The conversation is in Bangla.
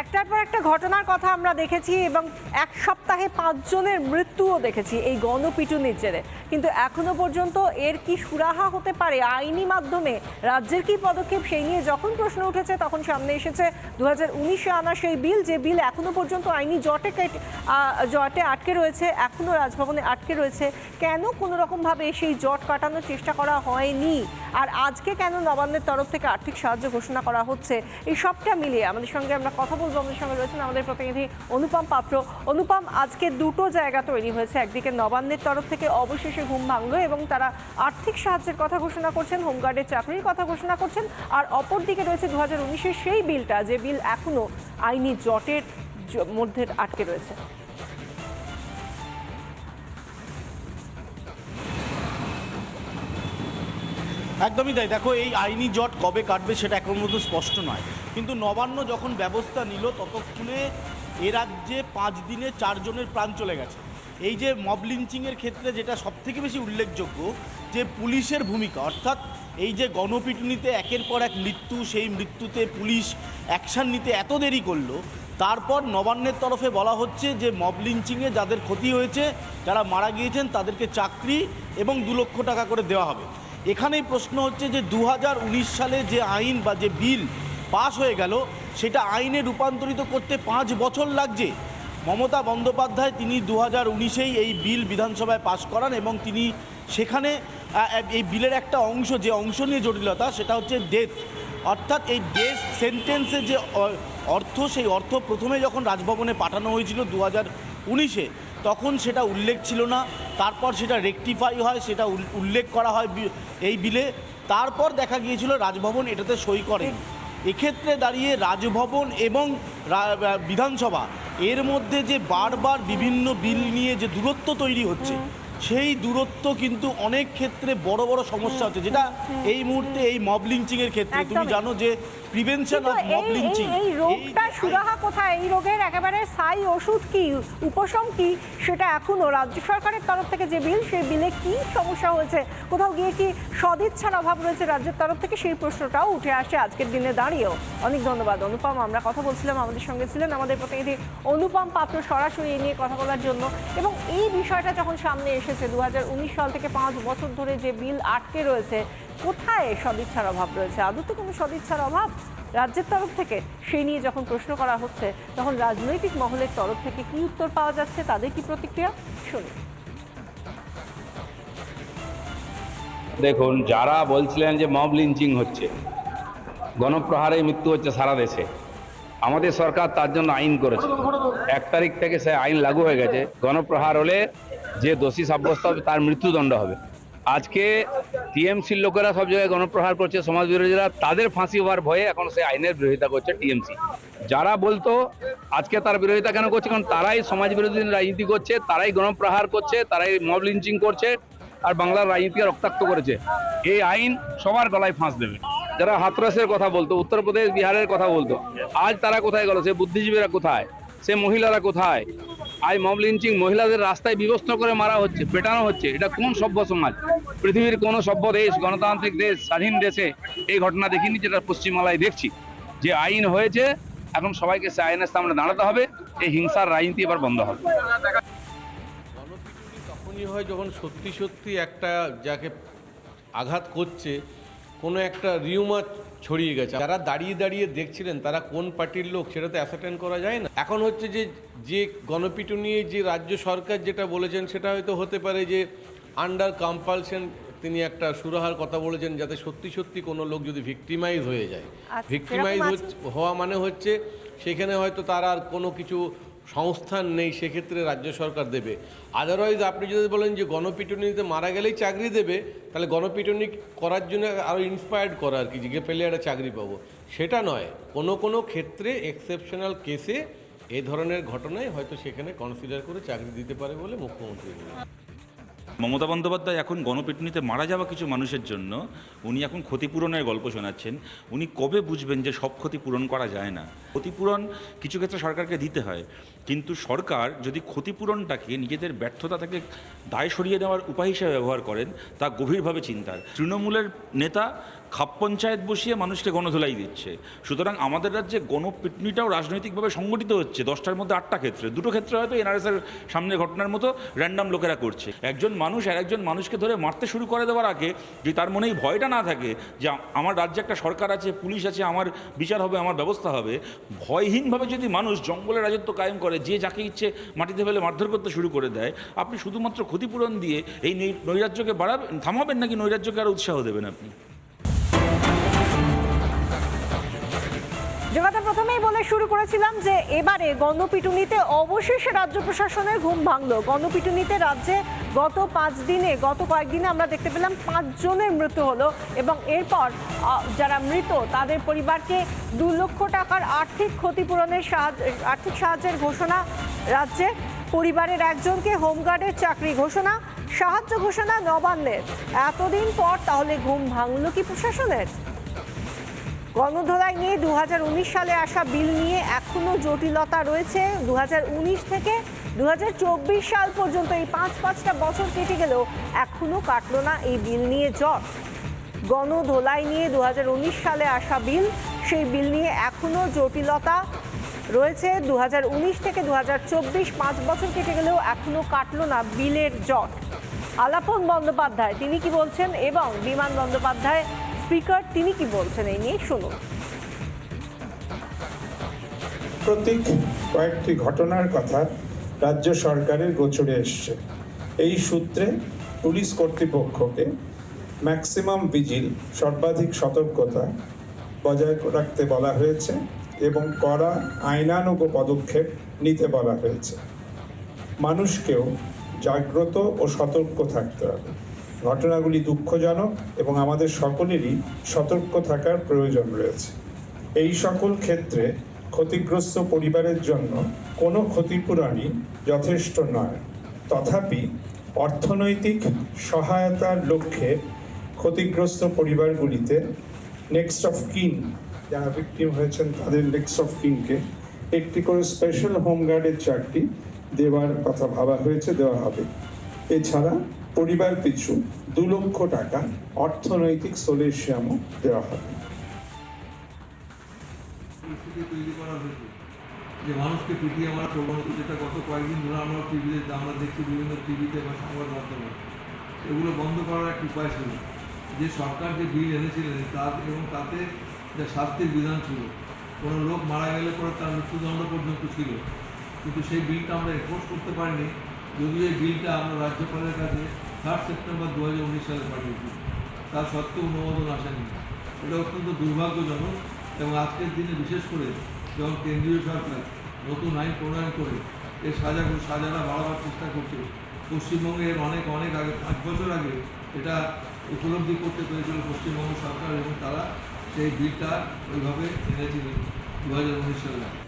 একটার পর একটা ঘটনার কথা আমরা দেখেছি এবং এক সপ্তাহে পাঁচজনের মৃত্যুও দেখেছি এই গণপিটুনির জেরে। কিন্তু এখনও পর্যন্ত এর কি সুরাহা হতে পারে আইনি মাধ্যমে, রাজ্যের কি পদক্ষেপ সেই নিয়ে যখন প্রশ্ন উঠেছে তখন সামনে এসেছে দু হাজার উনিশে আনা সেই বিল। যে বিল এখনও পর্যন্ত আইনি জটে জটে আটকে রয়েছে, এখনও রাজভবনে আটকে রয়েছে। কেন কোনো রকমভাবে সেই জট কাটানোর চেষ্টা করা হয়নি? আর আজকে কেন নবান্নের তরফ থেকে আর্থিক সাহায্য ঘোষণা করা হচ্ছে? এই সবটা মিলিয়ে আমাদের সঙ্গে আমরা কথা বলব আমাদের সঙ্গে রয়েছেন আমাদের প্রতিনিধি অনুপম পাত্র। অনুপম, আজকে দুটো জায়গা তৈরি হয়েছে, একদিকে নবান্নের তরফ থেকে অবশেষে ঘুম ভাঙলো এবং তারা আর্থিক সাহায্যের কথা ঘোষণা করছেন, হোমগার্ডের চাকরির কথা ঘোষণা করছেন, আর অপরদিকে রয়েছে দু হাজার সেই বিলটা, যে বিল এখনও আইনি জটের মধ্যে আটকে রয়েছে। একদমই তাই। দেখো, এই আইনি জট কবে কাটবে সেটা এখন মতো স্পষ্ট নয়। কিন্তু নবান্ন যখন ব্যবস্থা নিল, ততক্ষণে এ রাজ্যে পাঁচ দিনে চারজনের প্রাণ চলে গেছে। এই যে মব লিঞ্চিংয়ের ক্ষেত্রে যেটা সবথেকে বেশি উল্লেখযোগ্য, যে পুলিশের ভূমিকা, অর্থাৎ এই যে গণপিটুনিতে একের পর এক মৃত্যু, সেই মৃত্যুতে পুলিশ অ্যাকশান নিতে এত দেরি করল, তারপর নবান্নের তরফে বলা হচ্ছে যে মব লিঞ্চিংয়ে যাদের ক্ষতি হয়েছে, যারা মারা গিয়েছেন, তাদেরকে চাকরি এবং দু লক্ষ টাকা করে দেওয়া হবে। এখানেই প্রশ্ন হচ্ছে যে দু হাজার উনিশ সালে যে আইন বা যে বিল পাশ হয়ে গেল। সেটা আইনে রূপান্তরিত করতে পাঁচ বছর লাগছে। মমতা বন্দ্যোপাধ্যায় তিনি দু হাজার উনিশেই এই বিল বিধানসভায় পাশ করান এবং তিনি সেখানে এই বিলের একটা অংশ, যে অংশ নিয়ে জটিলতা, সেটা হচ্ছে ডেথ অর্থাৎ এই ডেথ সেন্টেন্সে যে অর্থ, সেই অর্থ প্রথমে যখন রাজভবনে পাঠানো হয়েছিল দু হাজার উনিশে, তখন সেটা উল্লেখ ছিল না। তারপর সেটা রেকটিফাই হয়, সেটা উল- উল্লেখ করা হয় এই বিলে। তারপর দেখা গিয়েছিল রাজভবন এটাতে সই করেন এক্ষেত্রে দাঁড়িয়ে রাজভবন এবং বিধানসভা, এর মধ্যে যে বারবার বিভিন্ন বিল নিয়ে যে দূরত্ব তৈরি হচ্ছে সেই দূরত্ব কিন্তু অনেক ক্ষেত্রে বড় বড় সমস্যা হচ্ছে যেটা এই মুহূর্তে এই মব লিঞ্চিং এর ক্ষেত্রে। তুমি জানো যে প্রিভেনশন অফ মব লিঞ্চিং এই- রোগটা সুরাহা কোথায়? এই রোগের একেবারে সাই ওষুধ কি? উপশম কি? সেটা এখনও রাজ্য সরকারের তরফ থেকে যে বিল সেই বিলে কি সমস্যা হয়েছে? কোথাও গিয়ে কি সদিচ্ছার অভাব রয়েছে রাজ্যের তরফ থেকে? সেই প্রশ্নটাও উঠে আসে আজকের দিনে দাঁড়িয়েও। অনেক ধন্যবাদ অনুপম। আমরা কথা বলছিলাম আমাদের সঙ্গে ছিলেন আমাদের প্রতিনিধি অনুপম পাত্র সরাসরি এই নিয়ে কথা বলার জন্য। এবং এই বিষয়টা যখন সামনে এসেছে। দু সাল থেকে পাঁচ বছর ধরে যে বিল আটকে রয়েছে, কোথায় সদিচ্ছার অভাব রয়েছে? আদৌ তো কোনো সদিচ্ছার অভাব? রাজ্যের তরফ থেকে সেই নিয়ে যখন প্রশ্ন করা হচ্ছে, তখন রাজনৈতিক মহলের তরফ থেকে কি উত্তর পাওয়া যাচ্ছে, তাদের কি প্রতিক্রিয়া? শুনি দেখুন, যারা বলছিলেন যে মব লিঞ্চিং হচ্ছে গণপ্রহারে মৃত্যু হচ্ছে সারা দেশে, আমাদের সরকার তার জন্য আইন করেছে। এক তারিখ থেকে সে আইন লাগু হয়ে গেছে। গণপ্রহার হলে যে দোষী সাব্যস্ত হবে, তার মৃত্যুদণ্ড হবে। আজকে টিএমসির লোকেরা সব জায়গায় গণপ্রহার করছে, সমাজ বিরোধীরা, তাদের ফাঁসি হওয়ার ভয়ে এখন সে আইনের বিরোধিতা করছে টিএমসি। যারা বলতো, আজকে তার বিরোধিতা কেন করছে? কারণ তারাই সমাজ বিরোধী রাজনীতি করছে, তারাই গণপ্রহার করছে, তারাই মব লিঞ্চিং করছে, আর বাংলার রাজনীতিকে রক্তাক্ত করেছে। এই আইন সবার গলায় ফাঁস দেবে। যারা হাতরাসের কথা বলতো, উত্তরপ্রদেশ বিহারের কথা বলতো, আজ তারা কোথায় গেল? সে বুদ্ধিজীবীরা কোথায়? সে মহিলারা কোথায়? আজ মব লিঞ্চিং মহিলাদের রাস্তায় বিবস্ত্র করে মারা হচ্ছে, পেটানো হচ্ছে। এটা কোন সভ্য সমাজ? পৃথিবীর কোন সভ্য দেশ, গণতান্ত্রিক দেশ, স্বাধীন দেশে এই ঘটনা দেখিনি যেটা পশ্চিমবাংলায় দেখছি। যে আইন হয়েছে, এখন সবাইকে সে আইনের সামনে দাঁড়াতে হবে, এই হিংসার রাজনীতি এবার বন্ধ হবে। তখনই হয় যখন সত্যি সত্যি একটা যাকে আঘাত করছে কোনো একটা রিউমার ছড়িয়ে গেছে। যারা দাঁড়িয়ে দাঁড়িয়ে দেখছিলেন তারা কোন পার্টির লোক সেটা তো অ্যাসার্টেন করা যায় না। এখন হচ্ছে যে যে গণপিটুনি যে রাজ্য সরকার যেটা বলেছেন সেটা হয়তো হতে পারে যে আন্ডার কম্পালশন তিনি একটা সুরাহার কথা বলেছেন যাতে সত্যি সত্যি কোনো লোক যদি ভিক্টিমাইজ হয়ে যায়। আচ্ছা, ভিক্টিমাইজ সেরকম হওয়া মানে হচ্ছে সেখানে হয়তো তার আর কোনো কিছু সংস্থান নেই, সেক্ষেত্রে রাজ্য সরকার দেবে আদারওয়াইজ আপনি যদি বলেন যে গণপিটুনিতে মারা গেলেই চাকরি দেবে, তাহলে গণপিটুনি করার জন্য আরও ইন্সপায়ার্ড করা আর কি, যে পেলে একটা চাকরি পাবো সেটা নয়, কোনো কোনো ক্ষেত্রে এক্সেপশনাল কেসে এ ধরনের ঘটনায় হয়তো সেখানে কনসিডার করে চাকরি দিতে পারে বলে মুখ্যমন্ত্রী। মমতা বন্দ্যোপাধ্যায় এখন গণপিটুনিতে মারা যাওয়া কিছু মানুষের জন্য উনি এখন ক্ষতিপূরণের গল্প শোনাচ্ছেন। উনি কবে বুঝবেন যে সব ক্ষতিপূরণ করা যায় না? ক্ষতিপূরণ কিছু ক্ষেত্রে সরকারকে দিতে হয়, কিন্তু সরকার যদি ক্ষতিপূরণটাকে নিজেদের ব্যর্থতা থেকে দায় সরিয়ে দেওয়ার উপায় হিসেবে ব্যবহার করেন, তা গভীরভাবে চিন্তার। তৃণমূলের নেতা খাপ পঞ্চায়েত বসিয়ে মানুষকে গণধোলাই দিচ্ছে। সুতরাং আমাদের রাজ্যে গণপিটনিটাও রাজনৈতিকভাবে সংগঠিত হচ্ছে। দশটার মধ্যে আটটা ক্ষেত্রে। দুটো ক্ষেত্রে হয়তো এনআরএসের সামনে ঘটনার মতো র্যান্ডাম লোকেরা করছে। একজন মানুষ আর একজন মানুষকে ধরে মারতে শুরু করে দেওয়ার আগে যদি তার মনে এই ভয়টা না থাকে যে আমার রাজ্যে একটা সরকার আছে, পুলিশ আছে, আমার বিচার হবে, আমার ব্যবস্থা হবে, ভয়হীনভাবে যদি মানুষ জঙ্গলে রাজত্ব কায়েম করে, যে যাকে ইচ্ছে মাটিতে ফেলে মারধর করতে শুরু করে দেয়, আপনি শুধুমাত্র ক্ষতিপূরণ দিয়ে এই নৈরাজ্যকে বাড়াবেন থামাবেন নাকি নৈরাজ্যকে আরও উৎসাহ দেবেন আপনি? যোগাতা প্রথমেই বলে শুরু করেছিলাম যে এবারে গণপিটুনিতে অবশেষে রাজ্য প্রশাসনের ঘুম ভাঙলো। গণপিটুনিতে রাজ্যে গত পাঁচ দিনে, গত কয়েকদিনে আমরা দেখতে পেলাম পাঁচজনের মৃত্যু হলো এবং এরপর যারা মৃত তাদের পরিবারকে দু লক্ষ টাকার আর্থিক ক্ষতিপূরণের সাহায্য, আর্থিক সাহায্যের ঘোষণা, রাজ্যে পরিবারের একজনকে হোমগার্ডের চাকরি ঘোষণা, সাহায্য ঘোষণা নবান্নের। এতদিন পর তাহলে ঘুম ভাঙল কি প্রশাসনের? গণধোলাই নিয়ে দু হাজার উনিশ সালে আসা বিল নিয়ে এখনও জটিলতা রয়েছে। দু হাজার উনিশ থেকে দু হাজার চব্বিশ সাল পর্যন্ত এই পাঁচ পাঁচটা বছর কেটে গেলেও এখনও কাটলো না এই বিল নিয়ে জট গণধোলাই নিয়ে দু হাজার উনিশ সালে আসা বিল, সেই বিল নিয়ে এখনও জটিলতা রয়েছে। দু হাজার উনিশ থেকে দু পাঁচ বছর কেটে গেলেও এখনও কাটলো না বিলের জট আলাপন বন্দ্যোপাধ্যায়, তিনি কি বলছেন? এবং বিমান বন্দ্যোপাধ্যায় স্পিকার, তিনি কি বলছেন এই নিয়ে? শুনুন। সাম্প্রতিক কয়েকটি ঘটনার কথা রাজ্য সরকারের গোচরে এসছে। এই সূত্রে পুলিশ কর্তৃপক্ষকে ম্যাক্সিমাম ভিজিল, সর্বাধিক সতর্কতা বজায় রাখতে বলা হয়েছে এবং কড়া আইনানুগ পদক্ষেপ নিতে বলা হয়েছে। মানুষকেও জাগ্রত ও সতর্ক থাকতে হবে। ঘটনাগুলি দুঃখজনক এবং আমাদের সকলেরই সতর্ক থাকার প্রয়োজন রয়েছে। এই সকল ক্ষেত্রে ক্ষতিগ্রস্ত পরিবারের জন্য কোনো ক্ষতিপূরণই যথেষ্ট নয়। তথাপি অর্থনৈতিক সহায়তার লক্ষ্যে ক্ষতিগ্রস্ত পরিবারগুলিতে নেক্সট অফ কিন যারা ভিকটিম হয়েছেন তাদের নেক্সট অফ কিনকে একটি করে স্পেশাল হোমগার্ডের চাকরি দেওয়ার কথা ভাবা হয়েছে, দেওয়া হবে। এছাড়া পরিবার পিছু দু লক্ষ টাকা অর্থনৈতিক সোলেশিয়ামও দেওয়া হবে। যে মানুষকে পিটিয়ে মারা প্রবণতা যেটা গত কয়েকদিন ধরে আমরা টিভিতে, আমরা দেখছি বিভিন্ন টিভিতে বা সংবাদ মাধ্যমে। এগুলো বন্ধ করার একটি উপায় ছিল। যে সরকার যে বিল এনেছিলেন, তার এবং তাতে যে শাস্তির বিধান ছিল, কোনো লোক মারা গেলে পরে তার মৃত্যুদণ্ড পর্যন্ত ছিল। কিন্তু সেই বিলটা আমরা এনফোর্স করতে পারিনি। যদিও এই বিলটা আমরা রাজ্যপালের কাছে থার্ড সেপ্টেম্বর দু হাজার উনিশ সালে পাঠিয়েছি। তার সত্ত্বেও অনুমোদন আসেনি। এটা অত্যন্ত দুর্ভাগ্যজনক এবং আজকের দিনে বিশেষ করে যখন কেন্দ্রীয় সরকার নতুন আইন প্রণয়ন করে এর সাজা সাজাটা বাড়াবার চেষ্টা করছে, পশ্চিমবঙ্গে এর অনেক অনেক আগে, পাঁচ বছর আগে এটা উপলব্ধি করতে পেরেছিল পশ্চিমবঙ্গ সরকার এবং তারা সেই বিলটা ওইভাবে এনেছিলেন দু হাজার উনিশ সালে।